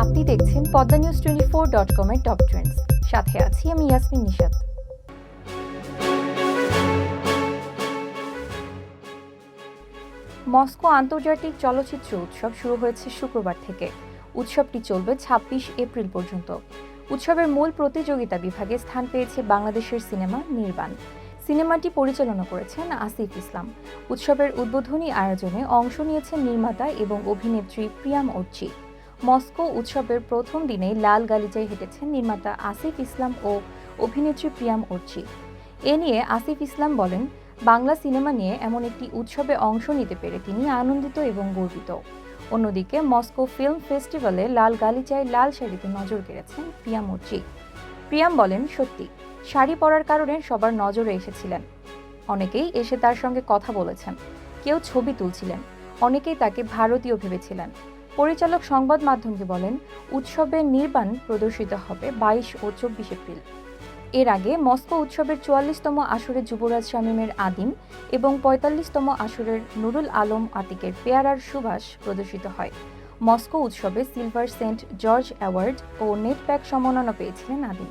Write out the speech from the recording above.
আপনি দেখছেন Padma news twenty four dot কমের টপ ট্রেন্ডস সাথে আছি আমি ইয়াসমিন নিশাদ মস্কো আন্তর্জাতিক চলচ্চিত্র উৎসব শুরু হয়েছে শুক্রবার থেকে। উৎসবটি চলবে ছাব্বিশ এপ্রিল পর্যন্ত। উৎসবের মূল প্রতিযোগিতা বিভাগে স্থান পেয়েছে বাংলাদেশের সিনেমা নির্বাণ। সিনেমাটি পরিচালনা করেছেন আসিফ ইসলাম। উৎসবের উদ্বোধনী আয়োজনে অংশ নিয়েছেন নির্মাতা এবং অভিনেত্রী প্রিয়াম অর্চি। মস্কো উৎসবের প্রথম দিনে লাল গালিচায় হেঁটেছেন নির্মাতা আসিফ ইসলাম ও অভিনেত্রী প্রিয়াম অর্চি এ নিয়ে আসিফ ইসলাম বলেন, বাংলা সিনেমা নিয়ে এমন একটি উৎসবে অংশ নিতে পেরে তিনি আনন্দিত এবং গর্বিত। অন্যদিকে মস্কো ফিল্ম ফেস্টিভ্যালে লাল গালিচায় লাল শাড়িতে নজর কেড়েছেন প্রিয়াম অর্চি প্রিয়াম বলেন, সত্যি, শাড়ি পরার কারণে সবার নজরে এসেছিলেন। অনেকেই এসে তার সঙ্গে কথা বলেছেন, কেউ ছবি তুলছিলেন, অনেকেই তাকে ভারতীয় ভেবেছিলেন। পরিচালক সংবাদ মাধ্যমকে বলেন উৎসবে নির্বাণ প্রদর্শিত হবে বাইশ ও চব্বিশ এপ্রিল। এর আগে মস্কো উৎসবের চুয়াল্লিশতম আসরে যুবরাজ শামীমের আদিম এবং পঁয়তাল্লিশতম আসরের নুরুল আলম আতিকের পেয়ারার সুভাষ প্রদর্শিত হয়। মস্কো উৎসবে সিলভার সেন্ট জর্জ অ্যাওয়ার্ড ও নেটপ্যাক সম্মাননা পেয়েছিলেন আদিম।